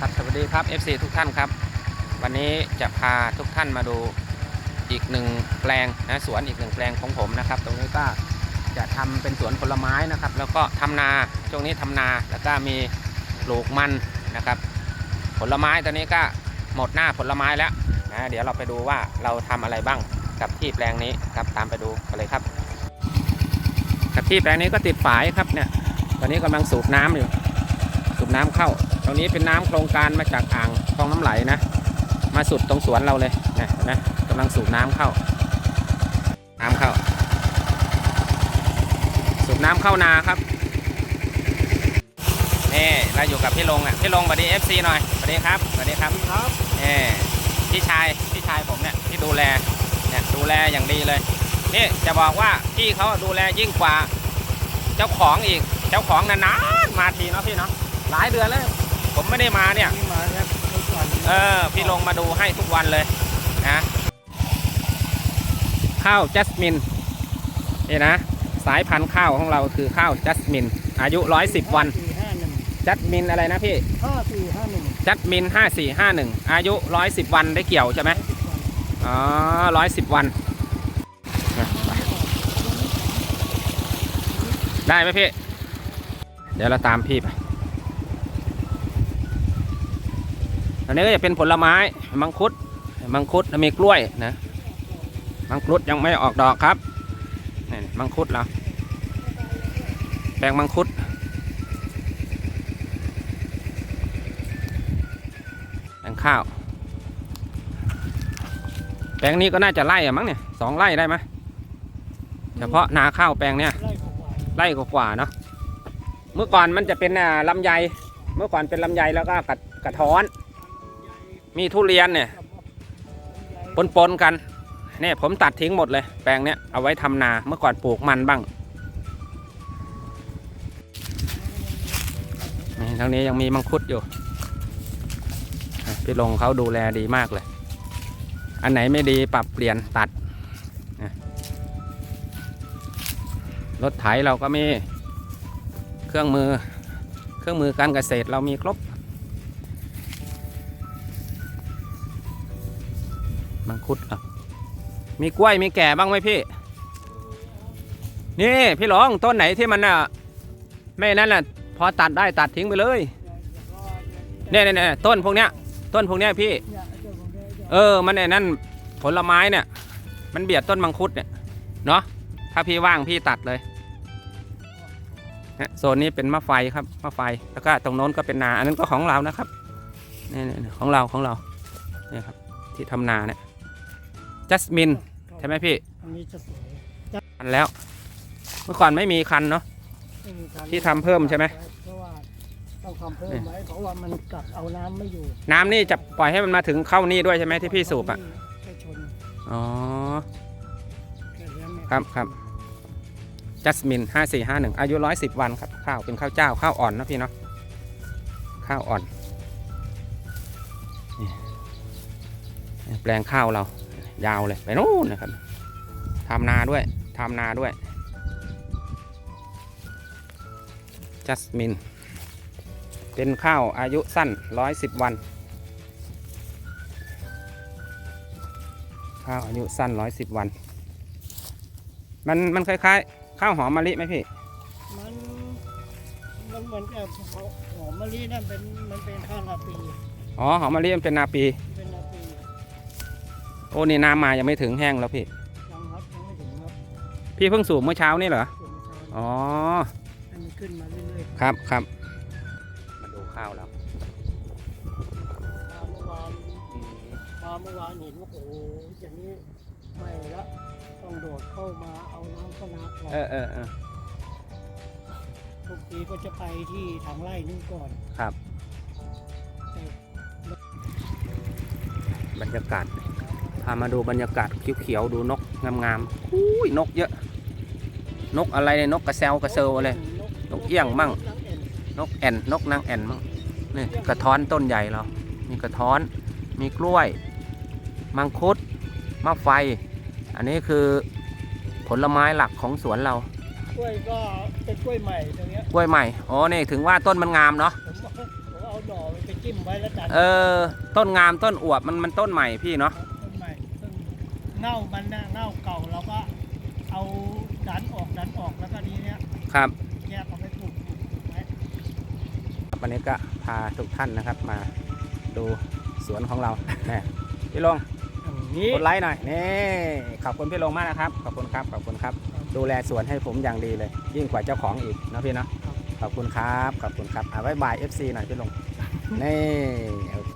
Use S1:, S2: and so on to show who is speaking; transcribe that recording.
S1: ครับสวัสดีครับ FC ทุกท่านครับ วันนี้จะพาทุกท่านมาดูอีกหนึ่งแปลงนะสวนอีกหนึ่งแปลงของผมนะครับ ตรงนี้ก็จะทำเป็นสวนผลไม้นะครับ แล้วก็ทำนาช่วงนี้ทำนาแล้วก็มีปลูกมันนะครับ ผลไม้ตอนนี้ก็หมดหน้าผลไม้แล้วนะเดี๋ยวเราไปดูว่าเราทำอะไรบ้างกับที่แปลงนี้ครับตามไปดูกันเลยครับ กับที่แปลงนี้ก็ติดฝายครับเนี่ยตอนนี้กำลังสูบน้ำอยู่ สูบน้ำเข้า ตรงนี้เป็นน้ำโครงการมาจากอ่างคลองน้ำไหลนะ มาสุดตรงสวนเราเลยนะเห็นะกำลังสูบน้ำเข้า น้ำเข้า สูบน้ำเข้านาครับนี่เราอยู่กับพี่ลงอะพี่ลงสวัสดี FC หน่อยสวัสดีครับสวัสดีครับ
S2: ครับ
S1: นี่พี่ชายพี่ชายผมเนี่ยที่ดูแลเนี่ยดูแลอย่างดีเลยนี่จะบอกว่าพี่เขาดูแลยิ่งกว่า เจ้าของอีก เจ้าของนานๆมาทีเนาะพี่เนาะ หลายเดือนแล้ว ผมไม่ได้มาเนี่ย
S2: นี่มาเนี่ยทุกวัน
S1: เออ พี่ลงมาดูให้ทุกวันเลยนะข้าวจัสมินนี่นะ สายพันธุ์ข้าวของเราคือข้าวจัสมิน อายุ 110 วัน
S2: สี่ห้าหนึ่ง
S1: จัสมินอะไรนะพี่
S2: ห้าสี่ห้าหนึ่ง
S1: จัสมิน 5451 อายุ 110 วันได้เกี่ยวใช่ไหม อ๋อ110วันนะไปได้ไหมพี่ เดี๋ยวเราตามพี่ไป อันนี้ก็จะเป็นผลไม้มังคุด มังคุดแล้วมีกล้วยนะ มังคุดยังไม่ออกดอกครับนี่มังคุดเราแปลงมังคุด แปลงข้าว แปลงนี้ก็น่าจะไล่อะมั้งเนี่ยสองไร่ได้ไหมเฉพาะนาข้าวแปลงเนี่ย
S2: ไร่กว่า
S1: กว่าเนาะ เมื่อก่อนมันจะเป็นลำไย เมื่อก่อนเป็นลำไยแล้วก็กระกระท้อน มีทุเรียนเนี่ยปนๆกันเนี่ยผมตัดทิ้งหมดเลย แปลงเนี้ยเอาไว้ทำนาเมื่อก่อนปลูกมันบ้างนี่ทางนี้ยังมีมังคุดอยู่พี่ลงเขาดูแลดีมากเลย อันไหนไม่ดีปรับเปลี่ยนตัดรถไถเราก็มีเครื่องมือเครื่องมือการเกษตรเรามีครบ คุดอะมีกล้วยมีแก่บ้างไหมพี่ นี่พี่หลองต้นไหนที่มันอะไม่นั่นน่ะพอตัดได้ตัดทิ้งไปเลยเนี่ยเนี่ยเนี่ต้นพวกเนี้ย ต้นพวกเนี้ยพี่
S2: เอองเนี่ย
S1: เออ มันไอ้นั่นผลไม้เนี่ย มันเบียดต้นมังคุดเนี่ยเนาะถ้าพี่ว่างพี่ตัดเลยโซนนี้เป็นมะไฟครับมะไฟแล้วก็ตรงโน้นก็เป็นนา อันนั้นก็ของเรานะครับนี่นี่ของเราของเราเนี่ยครับที่ทำนาเนี่ย จัสมินใช่ไหมพี่
S2: อันนี้จะสวย
S1: คันแล้ว เมื่อก่อนไม่มีคันเนาะ
S2: ไม่มีการ
S1: ที่ทำเพิ่มใช่ไหม
S2: เพราะว่าต้องทำเพิ่มไว้เพราะว่ามันกัดเอาน้ำไม่อยู่
S1: น้ำนี่จะปล่อยให้มันมาถึงเข้านี่ด้วยใช่ไหมที่พี่สูบอะ
S2: แค่ชน
S1: อ๋อ
S2: แค่นั้นเนี่ย
S1: ครับครับจัสมินห้าสี่ห้าหนึ่งอายุร้อยสิบวันครับ ข้าวเป็นข้าวเจ้า ข้าวอ่อนนะพี่เนาะข้าวอ่อนนี่แปลงข้าวเรา ยาวเลยไปนู่นนะครับทำนาด้วยทำนาด้วยจัสมิน เป็นข้าวอายุสั้นร้อยสิบวัน ข้าวอายุสั้นร้อยสิบวัน มันมันคล้ายๆ ข้าวหอมมะลิไหมพี่
S2: มันมันเหมือนกับหอมมะลินั่นเป็นมันเป็นข้าวนาปี
S1: อ๋อหอมมะลิมันเป็นนาปี
S2: เป็นนาปี
S1: โอ้นี่น้ำมายังไม่ถึงแห้งแล้วพี่
S2: ยังครับยังไม่ถึงครับ
S1: พี่เพิ่งสูบเมื่อเช้านี่เหรอ
S2: ส่วนเช้า
S1: อ๋อ
S2: ให้มันขึ้นมาเรื่อยๆ
S1: ครับครับ มาดูข้าวแล้ว
S2: มาเมื่อวานมาเมื่อวานเห็นว่าโอ้โหอย่างนี้ไม่ละต้องโดดเข้ามาเอาน้ำเข้านาก่อน
S1: เออเออเออ
S2: ทุกทีก็จะไปที่ทางไร่นู่นก่อน
S1: ครับบรรยากาศ พามาดูบรรยากาศเขียวๆดูนกงามๆอุ้ยนกเยอะ นกอะไรเนี่ยนกกระเซวกระเซวอะไรนกเอี้ยงมั่ง นกแอ่นนกนางแอ่นมั่งนี่กระท้อนต้นใหญ่เรา มีกระท้อน มีกล้วย มังคุดมะไฟ อันนี้คือผลไม้หลักของสวนเรา
S2: กล้วยก็เป็นกล้วยใหม่ตรงเนี้ย
S1: กล้วยใหม่ อ๋อ นี่ถึงว่าต้นมันงามเนาะ
S2: ผมเอาผมเอาหน่อไปจิ้มไว้แล้วดัน
S1: เออ ต้นงามต้นอวบมันมันต้นใหม่พี่เนาะ
S2: ต้นใหม่ต้น เน่ามันน่ะเน่าเก่าเราก็เอาดันออกดันออกแล้วก็นี้เนี้ย
S1: ครับ
S2: แยกเอาไปปลูกปลูกปลูกไว้
S1: วันนี้ก็พาทุกท่านนะครับมาดูสวนของเราแน่พี่ลง
S2: อย่างนี้
S1: กดไลค์หน่อยนี่ขอบคุณพี่ลงมากนะครับ ขอบคุณครับขอบคุณครับ ดูแลสวนให้ผมอย่างดีเลย ยิ่งกว่าเจ้าของอีกนะพี่เนาะขอบคุณครับขอบคุณครับอ่าบายบาย FC หน่อยพี่ลงนี่โอเค